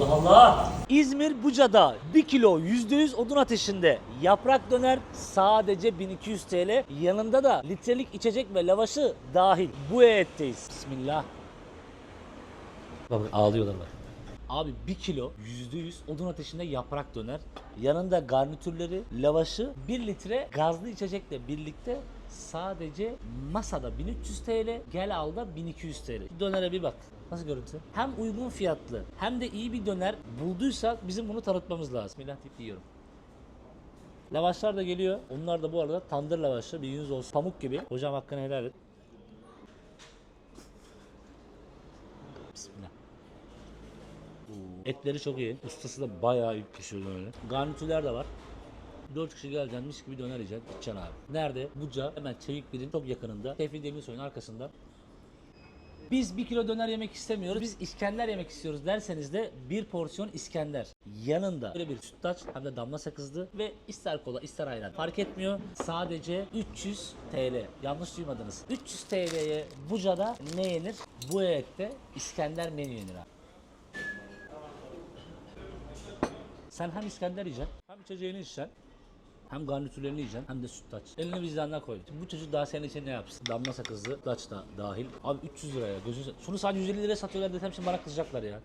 Allah Allah. İzmir Buca'da 1 kilo %100 odun ateşinde yaprak döner sadece 1200 TL. Yanında da litrelik içecek ve lavaşı dahil. Bu etteyiz. Bismillah. Bak ağlıyorlar bak. Abi 1 kilo %100 odun ateşinde yaprak döner. Yanında garnitürleri, lavaşı, 1 litre gazlı içecekle birlikte sadece masada 1300 TL, gel al da 1200 TL. Dönere bir bak. Nasıl görüntü? Hem uygun fiyatlı hem de iyi bir döner bulduysak bizim bunu tanıtmamız lazım. Bismillah deyip yiyorum. Lavaşlar da geliyor. Onlar da bu arada tandır lavaşı. Bilginiz olsun. Pamuk gibi. Hocam hakkını helal et. Bismillah. Etleri çok iyi. Ustası da bayağı iyi pişiriyor öyle. Garnitürler de var. 4 kişi geleceksin mis gibi döner yiyeceksin. Gideceksin abi. Nerede? Buca. Hemen Çevik Bir'in çok yakınında. Tevfik Demirsoy'un arkasında. Biz bir kilo döner yemek istemiyoruz. Biz İskender yemek istiyoruz derseniz de bir porsiyon İskender. Yanında böyle bir sütlaç hem de damla sakızlı ve ister kola ister ayran. Fark etmiyor. Sadece 300 TL. Yanlış duymadınız. 300 TL'ye Buca'da ne yenir? Bu ette İskender menü yenir abi. Sen hem İskender yiyeceksin, hem içeceğini içeceksin, hem garnitürlerini yiyeceksin, hem de sütlaç. Elini vicdanına koy. Şimdi bu çocuk daha senin için ne yapsın? Damla sakızlı, sütlaç da dahil. Abi 300 liraya gözünü... Şunu sadece 150 liraya satıyorlar desem şimdi bana kızacaklar ya.